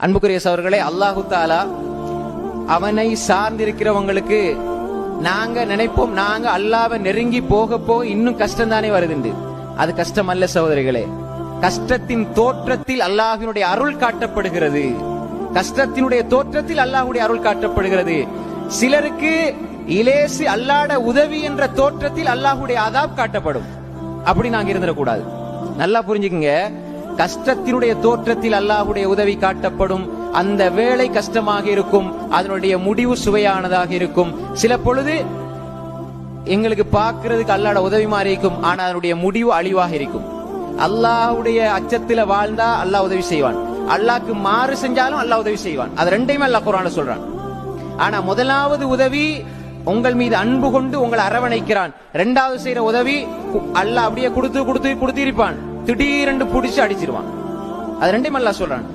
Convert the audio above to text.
அன்புக்குரிய சவர்களே அல்லாஹு தாலா அவனை சார்ந்திருக்கிறவங்களுக்கு நாங்க நினைப்போம் நாங்க அல்லாவை நெருங்கி போக போக இன்னும் கஷ்டம் தானே வருதுண்டு. அது கஷ்டம் அல்ல சகோதரிகளே. கஷ்டத்தின் தோற்றத்தில் அல்லாஹினுடைய அருள் காட்டப்படுகிறது. கஷ்டத்தினுடைய தோற்றத்தில் அல்லாஹ்வுடைய அருள் காட்டப்படுகிறது. சிலருக்கு இலேசு அல்லாட உதவி என்ற தோற்றத்தில் அல்லாஹுடைய அதாப் காட்டப்படும். அப்படி நாங்க இருந்துடக்கூடாது. நல்லா புரிஞ்சுக்குங்க. கஷ்டத்தினுடைய தோற்றத்தில் அல்லாஹுடைய உதவி காட்டப்படும். அந்த வேலை கஷ்டமாக இருக்கும். அதனுடைய முடிவு சுவையானதாக இருக்கும். சில பொழுது எங்களுக்கு பார்க்கறதுக்கு அல்லாட உதவி மாதிரி இருக்கும். ஆனா அதனுடைய முடிவு அழிவாக இருக்கும். அல்லாஹ்வுடைய அச்சத்துல வாழ்ந்தா அல்லாஹ் உதவி செய்வான். அல்லாக்கு மாறு செஞ்சாலும் அல்லாஹ் உதவி செய்வான். அது ரெண்டையுமே அல்லாஹ் குரான சொல்றான். ஆனா முதலாவது உதவி உங்கள் மீது அன்பு கொண்டு உங்களை அரவணைக்கிறான். இரண்டாவது செய்யற உதவி அல்லாஹ் அப்படியே கொடுத்து கொடுத்து கொடுத்திருப்பான் திடீரென்று பிடிச்சி அடிச்சிருவான். அது ரெண்டையும் அல்லாஹ் சொல்றான்.